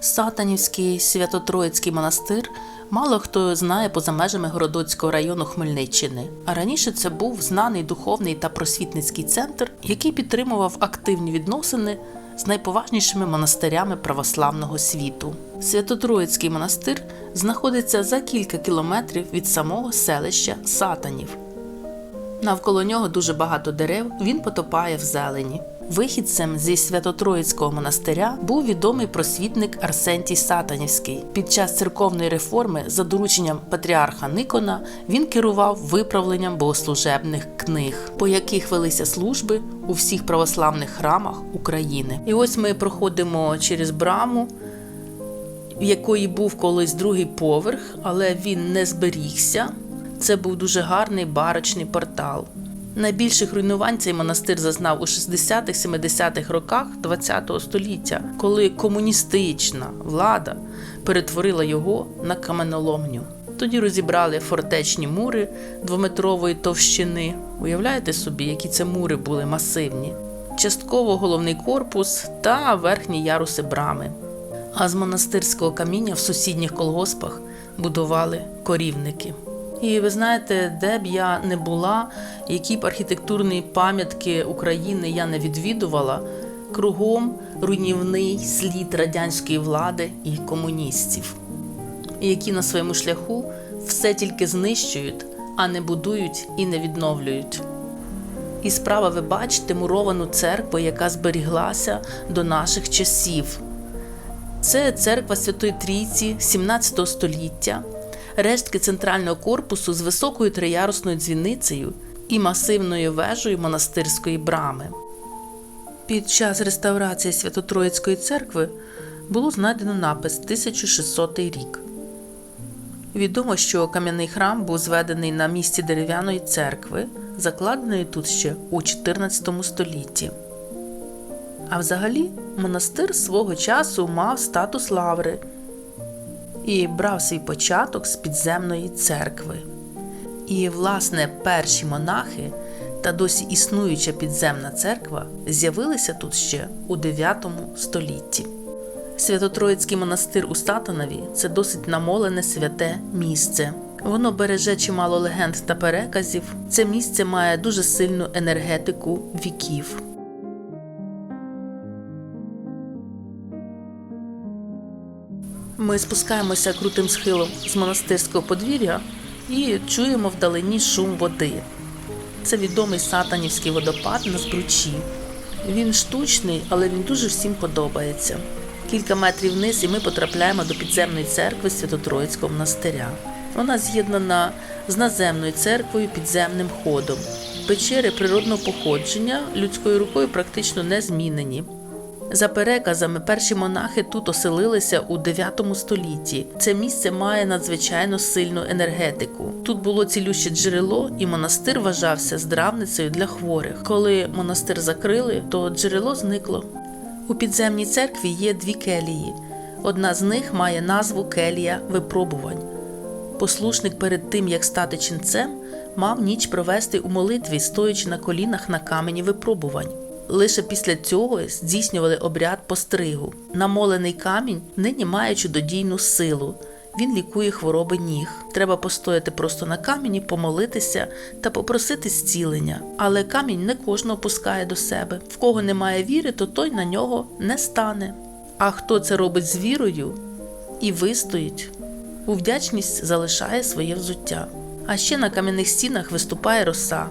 Сатанівський Свято-Троїцький монастир мало хто знає поза межами Городоцького району Хмельниччини. А раніше це був знаний духовний та просвітницький центр, який підтримував активні відносини з найповажнішими монастирями православного світу. Свято-Троїцький монастир знаходиться за кілька кілометрів від самого селища Сатанів. Навколо нього дуже багато дерев, він потопає в зелені. Вихідцем зі Свято-Троїцького монастиря був відомий просвітник Арсентій Сатанівський. Під час церковної реформи за дорученням патріарха Никона він керував виправленням богослужебних книг, по яких велися служби у всіх православних храмах України. І ось ми проходимо через браму, в якої був колись другий поверх, але він не зберігся. Це був дуже гарний барочний портал. Найбільших руйнувань цей монастир зазнав у 60-70-х роках ХХ століття, коли комуністична влада перетворила його на каменоломню. Тоді розібрали фортечні мури двометрової товщини. Уявляєте собі, які це мури були масивні, частково головний корпус та верхні яруси брами. А з монастирського каміння в сусідніх колгоспах будували корівники. І ви знаєте, де б я не була, які б архітектурні пам'ятки України я не відвідувала, кругом руйнівний слід радянської влади і комуністів, які на своєму шляху все тільки знищують, а не будують і не відновлюють. І справа ви бачите муровану церкву, яка зберіглася до наших часів. Це церква Святої Трійці 17 століття, рештки центрального корпусу з високою триярусною дзвіницею і масивною вежею монастирської брами. Під час реставрації Свято-Троїцької церкви було знайдено напис 1600 рік. Відомо, що кам'яний храм був зведений на місці дерев'яної церкви, закладеної тут ще у 14 столітті. А взагалі, монастир свого часу мав статус лаври і брав свій початок з підземної церкви. І, власне, перші монахи та досі існуюча підземна церква з'явилися тут ще у 9 столітті. Свято-Троїцький монастир у Сатанові це досить намолене святе місце. Воно береже чимало легенд та переказів. Це місце має дуже сильну енергетику віків. Ми спускаємося крутим схилом з монастирського подвір'я і чуємо вдалині шум води. Це відомий сатанівський водопад на збручі. Він штучний, але він дуже всім подобається. Кілька метрів вниз, і ми потрапляємо до підземної церкви Свято-Троїцького монастиря. Вона з'єднана з наземною церквою підземним ходом. Печери природного походження людською рукою практично не змінені. За переказами, перші монахи тут оселилися у 9 столітті. Це місце має надзвичайно сильну енергетику. Тут було цілюще джерело, і монастир вважався здравницею для хворих. Коли монастир закрили, то джерело зникло. У підземній церкві є дві келії. Одна з них має назву келія випробувань. Послушник перед тим, як стати ченцем, мав ніч провести у молитві, стоячи на колінах на камені випробувань. Лише після цього здійснювали обряд постригу. Намолений камінь нині має чудодійну силу. Він лікує хвороби ніг. Треба постояти просто на камені, помолитися та попросити зцілення. Але камінь не кожного пускає до себе. В кого немає віри, то той на нього не стане. А хто це робить з вірою і вистоїть, у вдячність залишає своє взуття. А ще на кам'яних стінах виступає роса.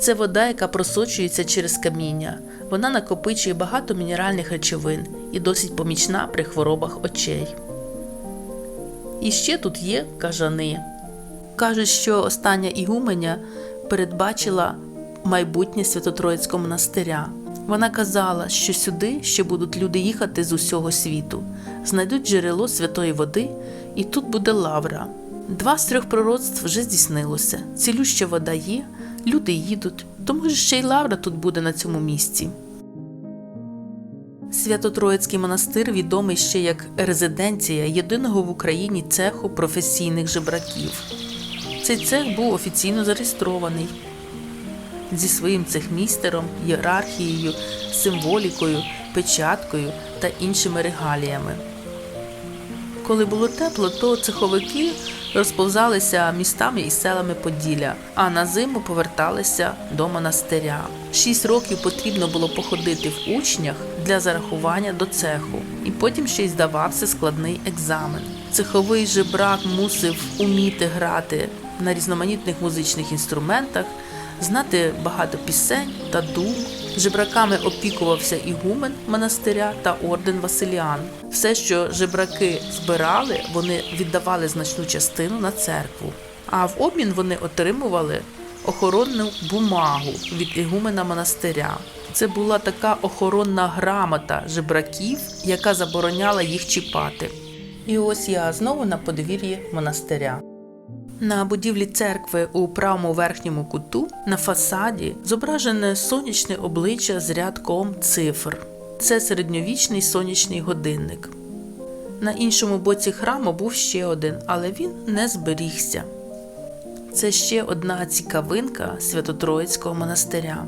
Це вода, яка просочується через каміння. Вона накопичує багато мінеральних речовин і досить помічна при хворобах очей. І ще тут є кажани. Кажуть, що остання ігуменя передбачила майбутнє Свято-Троїцького монастиря. Вона казала, що сюди ще будуть люди їхати з усього світу, знайдуть джерело святої води, і тут буде лавра. Два з трьох пророцтв вже здійснилося. Цілюща вода є, люди їдуть, то може ще й лавра тут буде на цьому місці. Свято-Троїцький монастир відомий ще як резиденція єдиного в Україні цеху професійних жебраків. Цей цех був офіційно зареєстрований зі своїм цехмістером, ієрархією, символікою, печаткою та іншими регаліями. Коли було тепло, то цеховики розповзалися містами і селами Поділля, а на зиму поверталися до монастиря. Шість років потрібно було походити в учнях для зарахування до цеху, і потім ще й здавався складний екзамен. Цеховий жебрак мусив уміти грати на різноманітних музичних інструментах, знати багато пісень та дум. Жебраками опікувався ігумен монастиря та орден Василіан. Все, що жебраки збирали, вони віддавали значну частину на церкву. А в обмін вони отримували охоронну бумагу від ігумена монастиря. Це була така охоронна грамота жебраків, яка забороняла їх чіпати. І ось я знову на подвір'ї монастиря. На будівлі церкви у правому верхньому куту на фасаді зображене сонячне обличчя з рядком цифр. Це середньовічний сонячний годинник. На іншому боці храму був ще один, але він не зберігся. Це ще одна цікавинка Свято-Троїцького монастиря.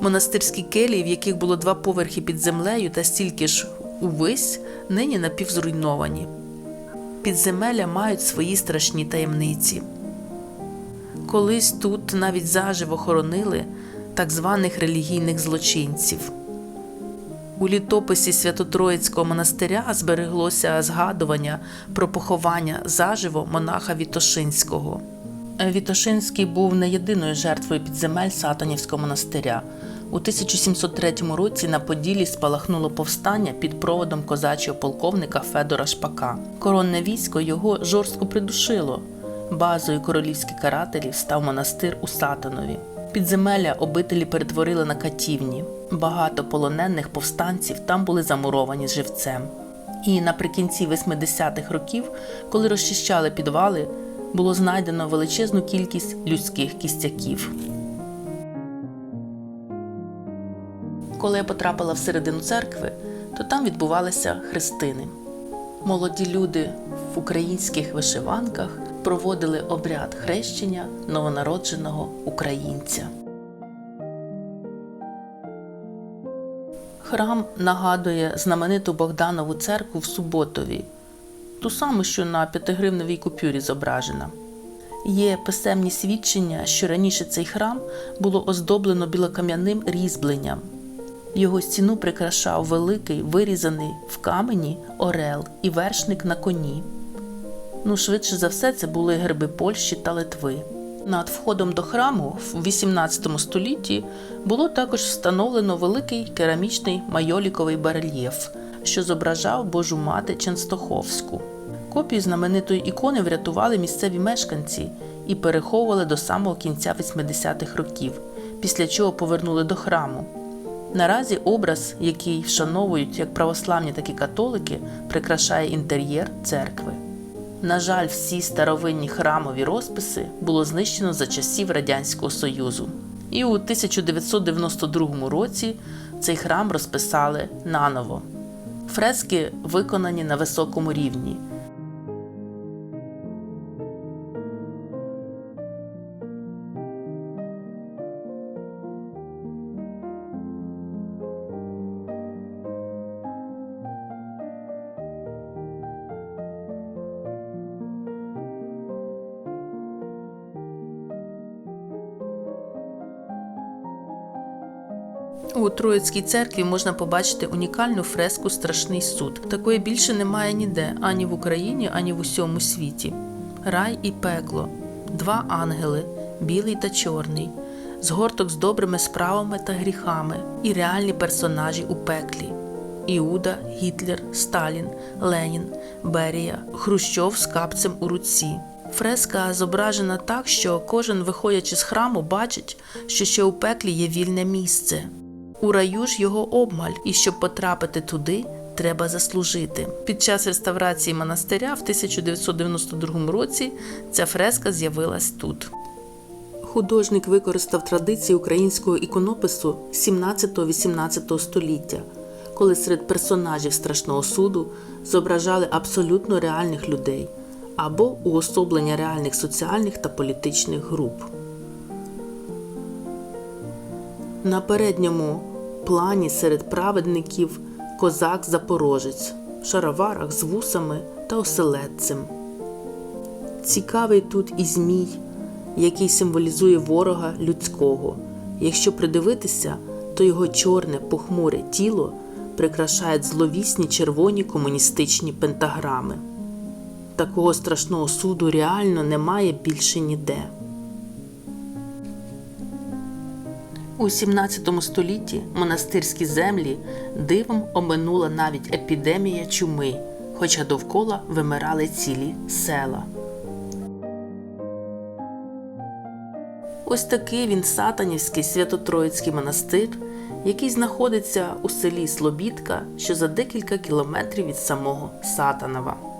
Монастирські келії, в яких було два поверхи під землею та стільки ж увесь, нині напівзруйновані. Підземелля мають свої страшні таємниці. Колись тут навіть заживо хоронили так званих релігійних злочинців. У літописі Свято-Троїцького монастиря збереглося згадування про поховання заживо монаха Вітошинського. Вітошинський був не єдиною жертвою підземель Сатанівського монастиря. У 1703 році на Поділі спалахнуло повстання під проводом козачого полковника Федора Шпака. Коронне військо його жорстко придушило. Базою королівських карателів став монастир у Сатанові. Підземелля обителі перетворили на катівні. Багато полонених повстанців там були замуровані живцем. І наприкінці 80-х років, коли розчищали підвали, було знайдено величезну кількість людських кістяків. Коли я потрапила всередину церкви, то там відбувалися хрестини. Молоді люди в українських вишиванках проводили обряд хрещення новонародженого українця. Храм нагадує знамениту Богданову церкву в Суботові, ту саму, що на п'ятигривневій купюрі зображена. Є писемні свідчення, що раніше цей храм було оздоблено білокам'яним різьбленням. Його стіну прикрашав великий, вирізаний в камені орел і вершник на коні. Ну, швидше за все, це були герби Польщі та Литви. Над входом до храму в 18 столітті було також встановлено великий керамічний майоліковий барельєф, що зображав Божу мати Ченстоховську. Копію знаменитої ікони врятували місцеві мешканці і переховували до самого кінця 80-х років, після чого повернули до храму. Наразі образ, який вшановують як православні, так і католики, прикрашає інтер'єр церкви. На жаль, всі старовинні храмові розписи було знищено за часів Радянського Союзу. І у 1992 році цей храм розписали наново. Фрески виконані на високому рівні. У Троїцькій церкві можна побачити унікальну фреску Страшний суд. Такої більше немає ніде ані в Україні, ані в усьому світі. Рай і пекло, два ангели, білий та чорний, згорток з добрими справами та гріхами, і реальні персонажі у пеклі. Іуда, Гітлер, Сталін, Ленін, Берія, Хрущов з капцем у руці. Фреска зображена так, що кожен, виходячи з храму, бачить, що ще у пеклі є вільне місце. У раю ж його обмаль, і щоб потрапити туди, треба заслужити. Під час реставрації монастиря в 1992 році ця фреска з'явилась тут. Художник використав традиції українського іконопису 17-18 століття, коли серед персонажів страшного суду зображали абсолютно реальних людей або уособлення реальних соціальних та політичних груп. На передньому плані серед праведників козак Запорожець, в шароварах з вусами та оселедцем. Цікавий тут і змій, який символізує ворога людського. Якщо придивитися, то його чорне похмуре тіло прикрашають зловісні червоні комуністичні пентаграми. Такого страшного суду реально немає більше ніде. У 17 столітті монастирські землі дивом оминула навіть епідемія чуми, хоча довкола вимирали цілі села. Ось такий він сатанівський свято-троїцький монастир, який знаходиться у селі Слобідка, що за декілька кілометрів від самого Сатанова.